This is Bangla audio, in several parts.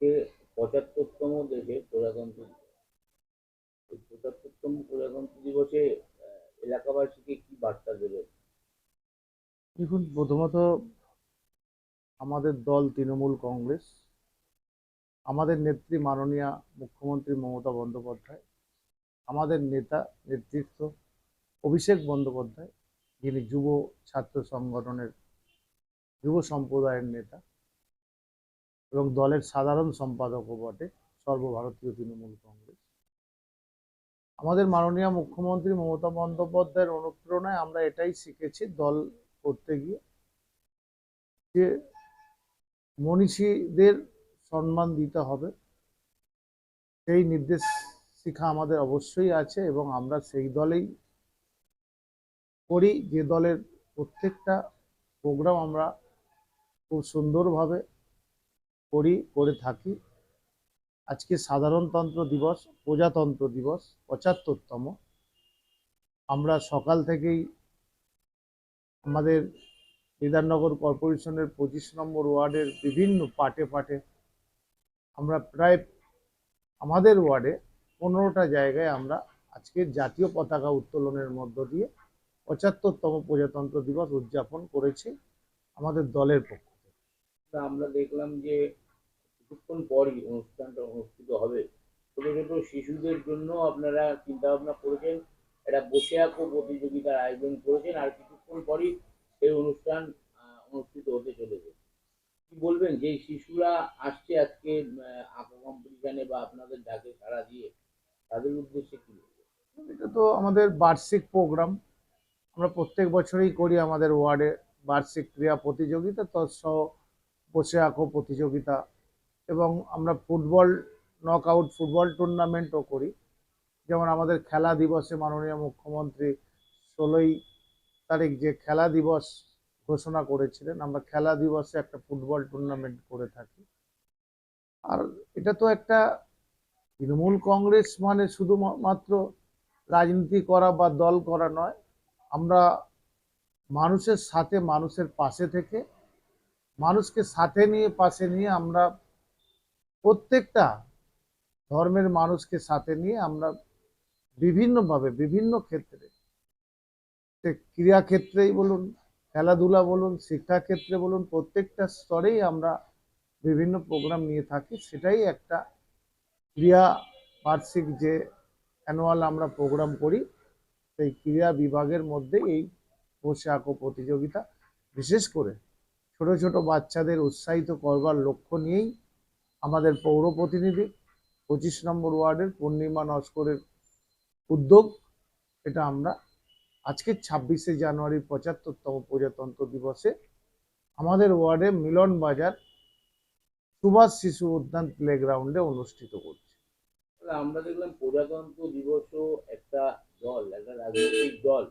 যে পঁচাত্তরতম দেশে প্রজাতন্ত্র এই পঁচাত্তরতম প্রজাতন্ত্র দিবসে এলাকাবাসীকে কি বার্তা দেবেন দেখুন, প্রথমত আমাদের দল তৃণমূল কংগ্রেস, আমাদের নেত্রী মাননীয়া মুখ্যমন্ত্রী মমতা বন্দ্যোপাধ্যায়, আমাদের নেতা নেতৃত্ব অভিষেক বন্দ্যোপাধ্যায়, যিনি যুব ছাত্র সংগঠনের, যুব সম্প্রদায়ের নেতা। এবং দলের সাধারণ সম্পাদকও বটে, সর্বভারতীয় তৃণমূল কংগ্রেস। আমাদের মাননীয় মুখ্যমন্ত্রী মমতা বন্দ্যোপাধ্যায়ের অনুপ্রেরণায় আমরা এটাই শিখেছি, দল করতে গিয়ে, যে মনীষীদের সম্মান দিতে হবে। সেই নির্দেশ শিক্ষা আমাদের অবশ্যই আছে এবং আমরা সেই দলেই করি। যে দলের প্রত্যেকটা প্রোগ্রাম আমরা খুব সুন্দরভাবে করি, করে থাকি। আজকে সাধারণতন্ত্র দিবস, প্রজাতন্ত্র দিবস, পঁচাত্তরতম। আমরা সকাল থেকেই আমাদের বিধাননগর কর্পোরেশনের পঁচিশ নম্বর ওয়ার্ডের বিভিন্ন পাটে পাটে আমরা প্রায় আমাদের ওয়ার্ডে পনেরোটা জায়গায় আমরা আজকে জাতীয় পতাকা উত্তোলনের মধ্য দিয়ে পঁচাত্তরতম প্রজাতন্ত্র দিবস উদযাপন করেছি আমাদের দলের পক্ষ। তা আমরা দেখলাম যে কিছুক্ষণ পরই অনুষ্ঠানটা অনুষ্ঠিত হবে। ছোট ছোট শিশুদের জন্য আপনারা চিন্তা ভাবনা করেছেন, একটা বসে আঁকো প্রতিযোগিতার আয়োজন করেছেন আর কিছুক্ষণ পরই এই অনুষ্ঠান অনুষ্ঠিত হতে চলেছে। কি বলবেন? যে শিশুরা আসছে আজকে আঁকা কম্পিটিশনে বা আপনাদের ডাকে সাড়া দিয়ে, তাদের উদ্দেশ্যে কি এটা তো আমাদের বার্ষিক প্রোগ্রাম। আমরা প্রত্যেক বছরই করি আমাদের ওয়ার্ডে বার্ষিক ক্রীড়া প্রতিযোগিতা, তৎসহ বসে আঁকো প্রতিযোগিতা। এবং আমরা ফুটবল নক আউট ফুটবল টুর্নামেন্টও করি। যেমন আমাদের খেলা দিবসে মাননীয় মুখ্যমন্ত্রী ষোলোই তারিখ যে খেলা দিবস ঘোষণা করেছিলেন, আমরা খেলা দিবসে একটা ফুটবল টুর্নামেন্ট করে থাকি। আর এটা তো একটা তৃণমূল কংগ্রেস মানে শুধুমাত্র রাজনীতি করা বা দল করা নয়, আমরা মানুষের সাথে মানুষের পাশে থেকে মানুষকে সাথে নিয়ে, পাশে নিয়ে আমরা প্রত্যেকটা ধর্মের মানুষকে সাথে নিয়ে আমরা বিভিন্নভাবে, বিভিন্ন ক্ষেত্রে, সে ক্রীড়া ক্ষেত্রেই বলুন, খেলাধুলা বলুন শিক্ষা ক্ষেত্রে বলুন, প্রত্যেকটা স্তরেই আমরা বিভিন্ন প্রোগ্রাম নিয়ে থাকি। সেটাই একটা ক্রিয়া বার্ষিক যে অ্যানুয়াল আমরা প্রোগ্রাম করি, সেই ক্রীড়া বিভাগের মধ্যে এই বসে আঁকো প্রতিযোগিতা বিশেষ করে ছোট ছোট বাচ্চাদের উৎসাহিত করবার লক্ষ্য নিয়েই আমাদের পৌর প্রতিনিধি পঁচিশ নম্বর ওয়ার্ডের পূর্ণিমা নস্করের উদ্যোগ। এটা আমরা আজকে ছাব্বিশে জানুয়ারি পঁচাত্তরতম প্রজাতন্ত্র দিবসে আমাদের ওয়ার্ডে মিলন বাজার সুভাষ শিশু উদ্যান প্লেগ্রাউন্ডে অনুষ্ঠিত করছি। আমরা দেখলাম প্রজাতন্ত্র দিবসও একটা দল, একটা রাজনৈতিক দল।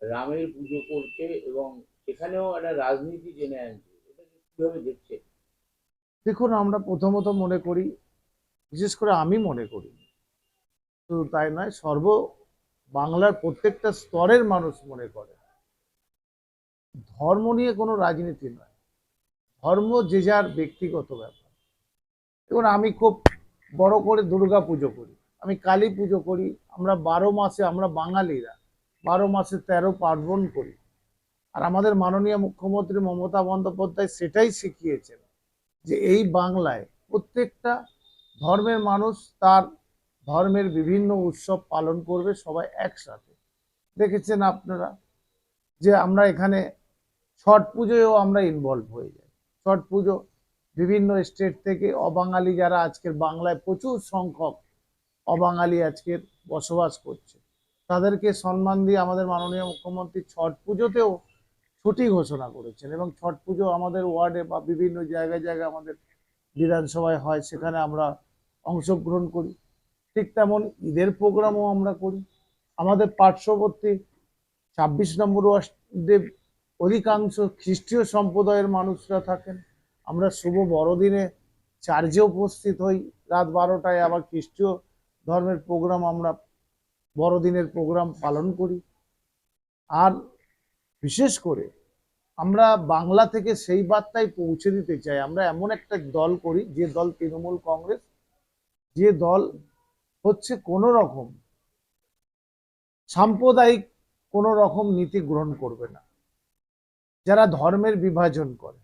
রামের পুজো করছে এবং সেখানেও একটা রাজনীতি জেনে আনছে এটাকে কীভাবে দেখছে? দেখুন, আমরা প্রথমত মনে করি, বিশেষ করে আমি মনে করি, শুধু তাই নয়, সর্ব বাংলার প্রত্যেকটা স্তরের মানুষ মনে করে। ধর্ম নিয়ে কোনো রাজনীতি নয়। ধর্ম যে যার ব্যক্তিগত ব্যাপার। দেখুন, আমি খুব বড় করে দুর্গা পুজো করি। আমি কালী পুজো করি। আমরা বারো মাসে, আমরা বাঙালিরা বারো মাসে তেরো পার্বণ করি। আর আমাদের মাননীয় মুখ্যমন্ত্রী মমতা বন্দ্যোপাধ্যায় সেটাই শিখিয়েছেন যে এই বাংলায় প্রত্যেকটা ধর্মের মানুষ তার ধর্মের বিভিন্ন উৎসব পালন করবে সবাই একসাথে। দেখেছেন আপনারা যে আমরা এখানে ছট পুজোয়ও আমরা ইনভলভ হয়ে যাই। ছট পুজো বিভিন্ন স্টেট থেকে অবাঙালি যারা আজকের বাংলায় প্রচুর সংখ্যক অবাঙালি আজকের বসবাস করছে, তাদেরকে সম্মান দিয়ে আমাদের মাননীয় মুখ্যমন্ত্রী ছট পুজোতেও ছুটি ঘোষণা করেছেন এবং ছট পুজো আমাদের ওয়ার্ডে বা বিভিন্ন জায়গায় জায়গায় আমাদের বিধানসভায় হয়, সেখানে আমরা অংশগ্রহণ করি। ঠিক তেমন ঈদের প্রোগ্রামও আমরা করি। আমাদের পার্শ্ববর্তী ছাব্বিশ নম্বর ওয়ার্ডে অধিকাংশ খ্রিস্টীয় সম্প্রদায়ের মানুষরা থাকেন। আমরা শুভ বড়দিনে চার্চে উপস্থিত হই। রাত বারোটায় আবার খ্রিস্টীয় ধর্মের প্রোগ্রাম আমরা বড়দিনের প্রোগ্রাম পালন করি। আর বিশেষ করে আমরা বাংলা থেকে সেই বার্তাই পৌঁছে দিতে চাই। আমরা এমন একটা দল করি, যে দল তৃণমূল কংগ্রেস, যে দল হচ্ছে কোনো রকম সাম্প্রদায়িক কোনো রকম নীতি গ্রহণ করবে না। যারা ধর্মের বিভাজন করে,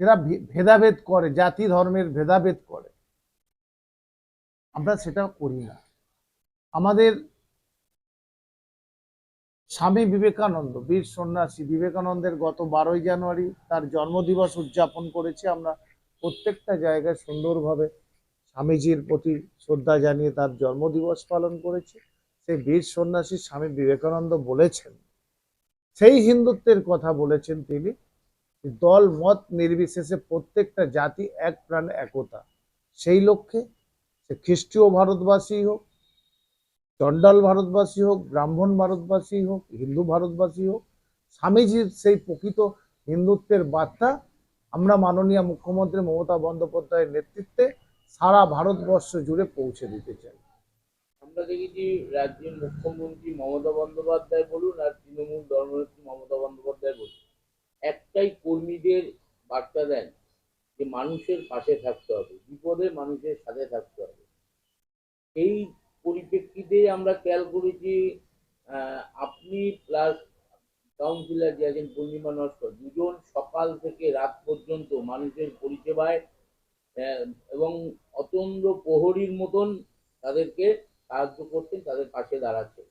যারা ভেদাভেদ করে, জাতি ধর্মের ভেদাভেদ করে, আমরা সেটা করি না। আমাদের স্বামী বিবেকানন্দ, বীর সন্ন্যাসী বিবেকানন্দের গত বারোই জানুয়ারি তার জন্মদিবস উদযাপন করেছি। আমরা প্রত্যেকটা জায়গায় সুন্দরভাবে স্বামীজির প্রতি শ্রদ্ধা জানিয়ে তার জন্মদিবস পালন করেছি। সেই বীর সন্ন্যাসী স্বামী বিবেকানন্দ বলেছেন, সেই হিন্দুত্বের কথা বলেছেন তিনি দল মত নির্বিশেষে প্রত্যেকটা জাতি এক প্রাণ একতা। সেই লক্ষ্যে সে খ্রিস্টীয় ভারতবাসী হোক চণ্ডাল ভারতবাসী হোক, ব্রাহ্মণ ভারতবাসী হোক, হিন্দু ভারতবাসী হোক, স্বামীজির সেই প্রকৃত হিন্দুত্বের বার্তা আমরা মাননীয় মুখ্যমন্ত্রী মমতা বন্দ্যোপাধ্যায়ের নেতৃত্বে সারা ভারতবর্ষ জুড়ে পৌঁছে দিতে চাই। আমরা দেখেছি রাজ্যের মুখ্যমন্ত্রী মমতা বন্দ্যোপাধ্যায় বলুন আর তৃণমূল দলনেত্রী মমতা বন্দ্যোপাধ্যায় বলুন, একটাই কর্মীদের বার্তা দেন যে মানুষের পাশে থাকতে হবে, বিপদে মানুষের সাথে থাকতে হবে। এই পরিপ্রেক্ষিতে আমরা খেয়াল করেছি আপনি প্লাস কাউন্সিলর যে আছেন পূর্ণিমা নস্কর, দুজন সকাল থেকে রাত পর্যন্ত মানুষের পরিষেবায় এবং অতন্দ্র প্রহরীর মতন তাদেরকে সাহায্য করতেন তাদের পাশে দাঁড়াচ্ছেন।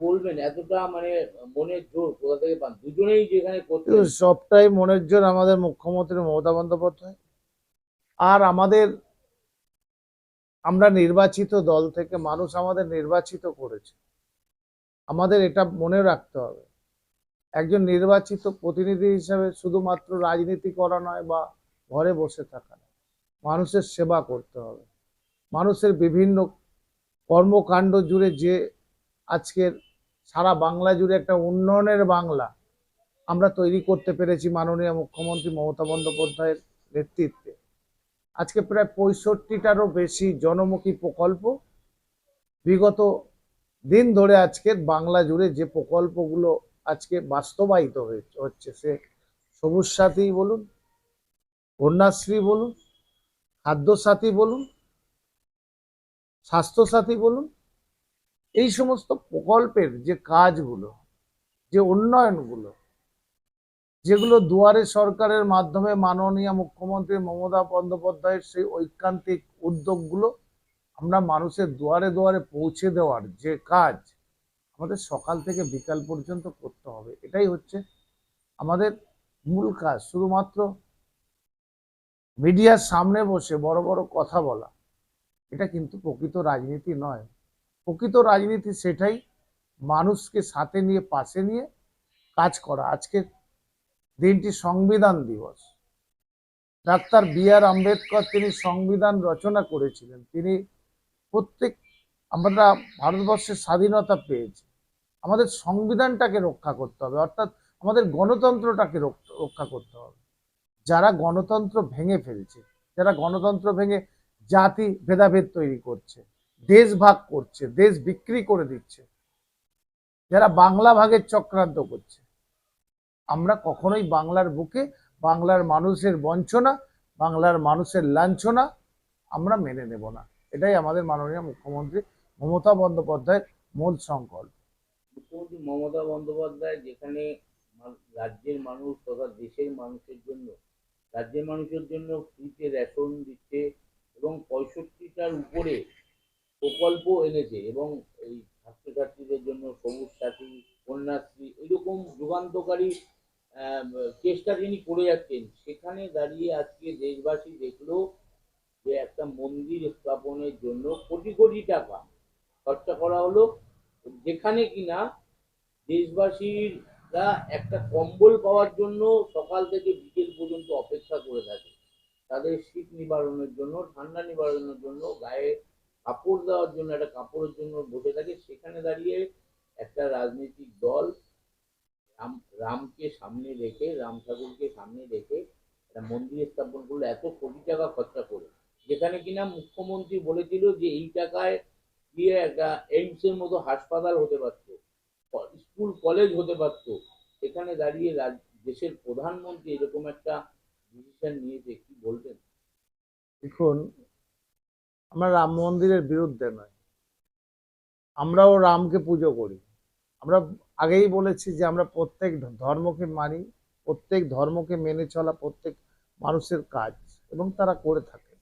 বলবেন, এতটা মানে মনের জোর কোথা থেকে পান? দুজনেই যেখানে কিন্তু সবটাই মনের জোর আমাদের মুখ্যমন্ত্রী মমতা বন্দ্যোপাধ্যায়। আর আমাদের আমরা নির্বাচিত দল থেকে মানুষ আমাদের নির্বাচিত করেছে। আমাদের এটা মনে রাখতে হবে। একজন নির্বাচিত প্রতিনিধি হিসাবে শুধুমাত্র রাজনীতি করা নয় বা ঘরে বসে থাকা নয়, মানুষের সেবা করতে হবে। মানুষের বিভিন্ন কর্মকাণ্ড জুড়ে যে আজকের সারা বাংলা জুড়ে একটা উন্নয়নের বাংলা আমরা তৈরি করতে পেরেছি মাননীয় মুখ্যমন্ত্রী মমতা বন্দ্যোপাধ্যায়ের নেতৃত্বে। আজকে প্রায় পঁয়ষট্টিটারও বেশি জনমুখী প্রকল্প। বিগত দিন ধরে আজকের বাংলা জুড়ে যে প্রকল্পগুলো আজকে বাস্তবায়িত হচ্ছে সে সবুজ সাথী বলুন, কন্যাশ্রী বলুন খাদ্যসাথী বলুন স্বাস্থ্যসাথী বলুন, এই সমস্ত প্রকল্পের যে কাজগুলো, যে উন্নয়নগুলো যেগুলো দুয়ারে সরকারের মাধ্যমে মাননীয় মুখ্যমন্ত্রী মমতা বন্দ্যোপাধ্যায়ের সেই ঐকান্তিক উদ্যোগগুলো আমরা মানুষের দুয়ারে দুয়ারে পৌঁছে দেওয়ার যে কাজ আমাদের সকাল থেকে বিকাল পর্যন্ত করতে হবে। এটাই হচ্ছে আমাদের মূল কাজ, শুধুমাত্র মিডিয়ার সামনে বসে বড় বড় কথা বলা। এটা কিন্তু প্রকৃত রাজনীতি নয়। প্রকৃত রাজনীতি সেটাই মানুষকে সাথে নিয়ে, পাশে নিয়ে কাজ করা। আজকে দিনটি সংবিধান দিবস। ডাক্তার বি আর আম্বেদকর তিনি সংবিধান রচনা করেছিলেন। তিনি প্রত্যেক আমরা ভারতবর্ষের স্বাধীনতা পেয়েছি। আমাদের সংবিধানটাকে রক্ষা করতে হবে, অর্থাৎ আমাদের গণতন্ত্রটাকে রক- রক্ষা করতে হবে। যারা গণতন্ত্র ভেঙে ফেলছে, যারা গণতন্ত্র ভেঙে জাতি ভেদাভেদ তৈরি করছে, দেশ ভাগ করছে, দেশ বিক্রি করে দিচ্ছে, যারা বাংলা ভাগের চক্রান্ত করছে আমরা কখনোই বাংলার বুকে, বাংলার মানুষের বঞ্চনা, বাংলার মানুষের লাঞ্ছনা আমরা মেনে নেব না। এটাই আমাদের মাননীয় মুখ্যমন্ত্রী মমতা বন্দ্যোপাধ্যায়ের মূল সংকল্প। মুখ্যমন্ত্রী মমতা বন্দ্যোপাধ্যায় যেখানে রাজ্যের মানুষ তথা দেশের মানুষের জন্য, রাজ্যের মানুষের জন্য ফ্রিতে রেশন দিচ্ছে এবং পঁয়ষট্টিটার উপরে প্রকল্প এনেছে এবং এই ছাত্রছাত্রীদের জন্য সবুজ সাথী, কন্যাশ্রী, এরকম যুগান্তকারী চেষ্টা তিনি করে যাচ্ছেন, সেখানে দাঁড়িয়ে আজকে দেশবাসী দেখল যে একটা মন্দির স্থাপনের জন্য কোটি কোটি টাকা খরচা করা হলো। যেখানে কিনা দেশবাসীরা একটা কম্বল পাওয়ার জন্য সকাল থেকে বিকেল পর্যন্ত অপেক্ষা করে থাকে। তাদের শীত নিবারণের জন্য, ঠান্ডা নিবারণের জন্য, গায়ে কাপড় দেওয়ার জন্য, একটা কাপড়ের জন্য বসে থাকে। সেখানে দাঁড়িয়ে একটা রাম রামকে সামনে রেখে, রাম ঠাকুরকে সামনে রেখে একটা মন্দির স্থাপন করল, এত কোটি টাকা খরচা করে। যেখানে কিনা মুখ্যমন্ত্রী বলেছিল যে এই টাকায় দিয়ে একটা এইমস এর মতো হাসপাতাল হতে পারতো, স্কুল, কলেজ হতে পারতো। এখানে দাঁড়িয়ে দেশের প্রধানমন্ত্রী এরকম একটা ডিসিশন নিয়েছে, কি বলবেন? দেখুন, আমরা রাম মন্দিরের বিরুদ্ধে নয়। আমরাও রামকে পুজো করি। আমরা আগেই বলেছি যে আমরা প্রত্যেক ধর্মকে মানি, প্রত্যেক ধর্মকে মেনে চলা প্রত্যেক মানুষের কাজ এবং তারা করে থাকে।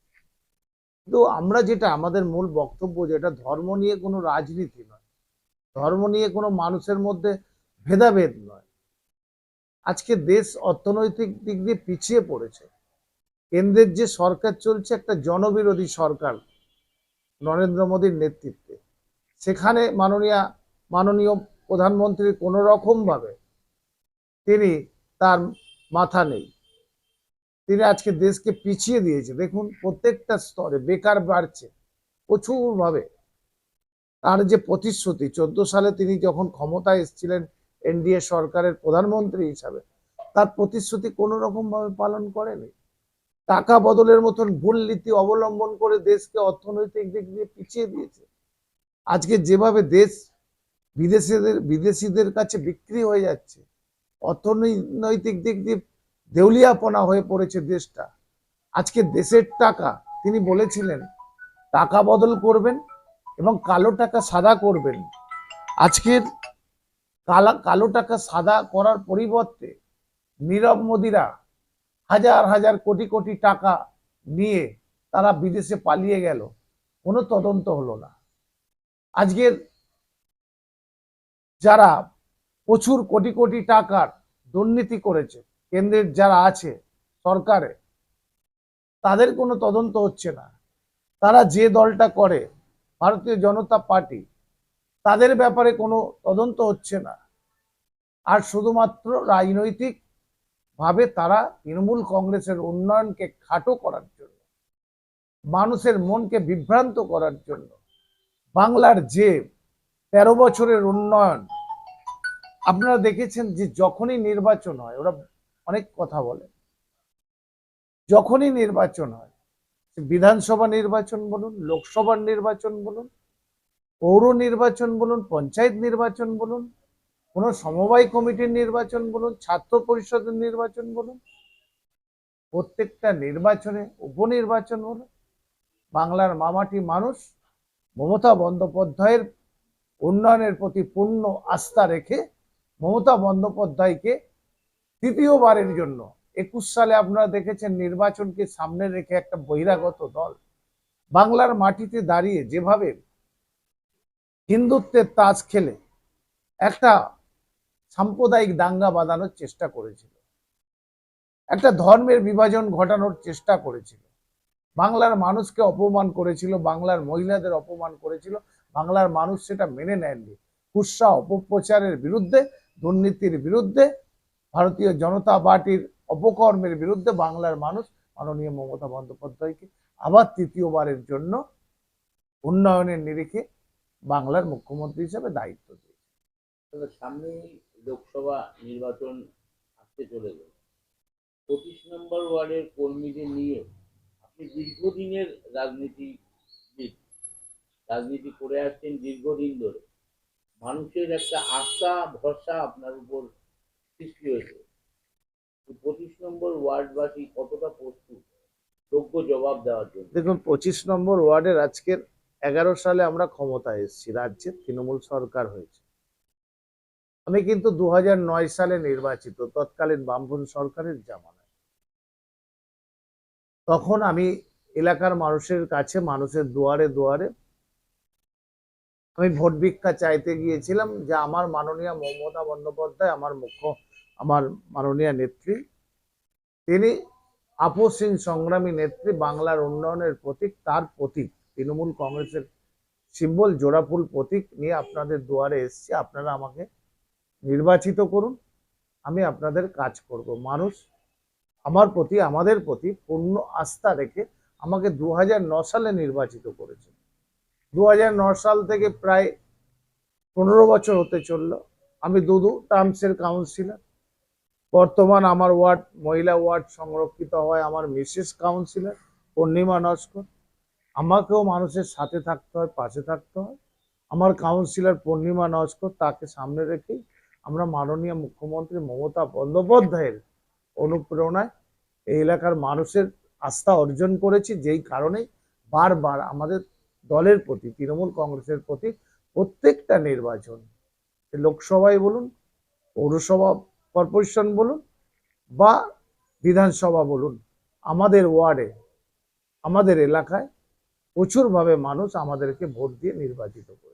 কিন্তু আমরা যেটা, আমাদের মূল বক্তব্য যেটা ধর্ম নিয়ে কোনো রাজনীতি নয়। ধর্ম নিয়ে কোনো মানুষের মধ্যে ভেদাভেদ নয়। আজকে দেশ অর্থনৈতিক দিক দিয়ে পিছিয়ে পড়েছে। কেন্দ্রের যে সরকার চলছে, একটা জনবিরোধী সরকার নরেন্দ্র মোদীর নেতৃত্বে। সেখানে মাননীয় মাননীয় প্রধানমন্ত্রী কোনো রকম ভাবে তিনি তার মাথা নেই। তিনি আজকে দেশকে পিছিয়ে দিয়েছে। দেখুন, প্রত্যেকটা স্তরে বেকার বাড়ছে। প্রচুরভাবে। তার যে প্রতিশ্রুতি, চোদ্দ সালে তিনি যখন ক্ষমতায় এসেছিলেন এনডিএ সরকারের প্রধানমন্ত্রী হিসাবে, তার প্রতিশ্রুতি কোনো রকম ভাবে পালন করেনি। টাকা বদলের মতন ভুল নীতি অবলম্বন করে দেশকে অর্থনৈতিক দিক দিয়ে পিছিয়ে দিয়েছে। আজকে যেভাবে দেশ বিদেশিদের বিদেশিদের কাছে বিক্রি হয়ে যাচ্ছে। অর্থনৈতিক দিক দিয়ে দেউলিয়াপনা হয়ে পড়েছে দেশটা। আজকে দেশের টাকা, তিনি বলেছিলেন, টাকা বদল করবেন এবং কালো টাকা সাদা করবেন। আজকের কালা, কালো টাকা সাদা করার পরিবর্তে নীরব মোদিরা হাজার হাজার কোটি কোটি টাকা নিয়ে তারা বিদেশে পালিয়ে গেল। কোনো তদন্ত হলো না। আজকের যারা প্রচুর কোটি কোটি টাকার দুর্নীতি করেছে, কেন্দ্রের যারা আছে সরকারে, তাদের কোনো তদন্ত হচ্ছে না। তারা যে দলটা করে, ভারতীয় জনতা পার্টি, তাদের ব্যাপারে কোনো তদন্ত হচ্ছে না। আর শুধুমাত্র রাজনৈতিক ভাবে তারা তৃণমূল কংগ্রেসের উন্নয়নকে খাটো করার জন্য, মানুষের মনকে বিভ্রান্ত করার জন্য, বাংলার যে তেরো বছরের উন্নয়ন। আপনারা দেখেছেন যে যখনই নির্বাচন হয়, ওরা অনেক কথা বলে। যখনই নির্বাচন হয়, বিধানসভা নির্বাচন বলুন, লোকসভার নির্বাচন বলুন, পৌর নির্বাচন বলুন, পঞ্চায়েত নির্বাচন বলুন, কোনো সমবায় কমিটির নির্বাচন বলুন, ছাত্র পরিষদের নির্বাচন বলুন, প্রত্যেকটা নির্বাচনে উপনির্বাচন বলুন বাংলার মামাটি মানুষ, মমতা বন্দ্যোপাধ্যায়ের উন্নয়নের প্রতি পূর্ণ আস্থা রেখে মমতা বন্দ্যোপাধ্যায়কে তৃতীয়বারের জন্য একুশ সালে আপনারা দেখেছেন নির্বাচনকে সামনে রেখে একটা বহিরাগত দল বাংলার মাটিতে দাঁড়িয়ে যেভাবে হিন্দুত্বের তাজ খেলে একটা সাম্প্রদায়িক দাঙ্গা বাঁধানোর চেষ্টা করেছিল। একটা ধর্মের বিভাজন ঘটানোর চেষ্টা করেছিল। বাংলার মানুষকে অপমান করেছিল, বাংলার মহিলাদের অপমান করেছিল বাংলার মানুষ সেটা মেনে নেননি কুৎসা অপপ্রচারের বিরুদ্ধে, দুর্নীতির বিরুদ্ধে, ভারতীয় জনতা পার্টির অপকর্মের বিরুদ্ধে বাংলার মানুষ মাননীয় মমতা বন্দ্যোপাধ্যায়কে আবার তৃতীয়বারের জন্য উন্নয়নের নিরিখে বাংলার মুখ্যমন্ত্রী হিসেবে দায়িত্ব দিয়েছে। তবে সামনেই লোকসভা নির্বাচন আসতে চলেছে পঁচিশ নম্বর ওয়ার্ডের কর্মীদের নিয়ে আপনি দীর্ঘদিনের রাজনীতিবিদ রাজনীতি করে আসছেন দীর্ঘদিন ধরে। মানুষের একটা আশা, ভরসা আপনার উপর সৃষ্টি হয়েছে। পঁচিশ নম্বর ওয়ার্ডবাসী কতটা প্রস্তুত? যোগ্য জবাব দেওয়ার জন্য। দেখুন, পঁচিশ নম্বর ওয়ার্ডের আজকের এগারো সালে আমরা ক্ষমতায় এসেছি, রাজ্যে তৃণমূল সরকার হয়েছে। আমি কিন্তু দু সালে নির্বাচিত, তৎকালীন বামফ্রন্ট সরকারের জামানায়। তখন আমি এলাকার মানুষের কাছে, মানুষের দুয়ারে দুয়ারে আমি ভোট ভিক্ষা চাইতে গিয়েছিলাম যে আমার মাননীয় মমতা বন্দ্যোপাধ্যায় আমার মুখ্য, আমার মাননীয় নেত্রী, তিনি আপসহীন সংগ্রামী নেত্রী বাংলার উন্নয়নের প্রতীক, তার প্রতীক, তৃণমূল কংগ্রেসের সিম্বল, জোড়াফুল প্রতীক নিয়ে আপনাদের দুয়ারে এসছি। আপনারা আমাকে নির্বাচিত করুন, আমি আপনাদের কাজ করব। মানুষ আমার প্রতি, আমাদের প্রতি পূর্ণ আস্থা রেখে আমাকে দু সালে নির্বাচিত করেছে দু সাল থেকে প্রায় পনেরো বছর হতে চলল। আমি দুদু টার্মসের কাউন্সিলর। বর্তমান আমার ওয়ার্ড, মহিলা ওয়ার্ড সংরক্ষিত হয় আমার মিসেস কাউন্সিলর পূর্ণিমা নস্কর। আমাকেও মানুষের সাথে থাকতে হয়, পাশে থাকতে হয়। আমার কাউন্সিলর পূর্ণিমা নস্কর তাকে সামনে রেখেই আমরা মাননীয় মুখ্যমন্ত্রী মমতা বন্দ্যোপাধ্যায়ের অনুপ্রেরণায় এই এলাকার মানুষের আস্থা অর্জন করেছি, যেই কারণে বারবার আমাদের দলের প্রতি, তৃণমূল কংগ্রেসের প্রতি প্রত্যেকটা নির্বাচন লোকসভায় বলুন, পৌরসভা কর্পোরেশন বলুন বা বিধানসভা বলুন, আমাদের ওয়ার্ডে, আমাদের এলাকায় প্রচুরভাবে মানুষ আমাদেরকে ভোট দিয়ে নির্বাচিত করে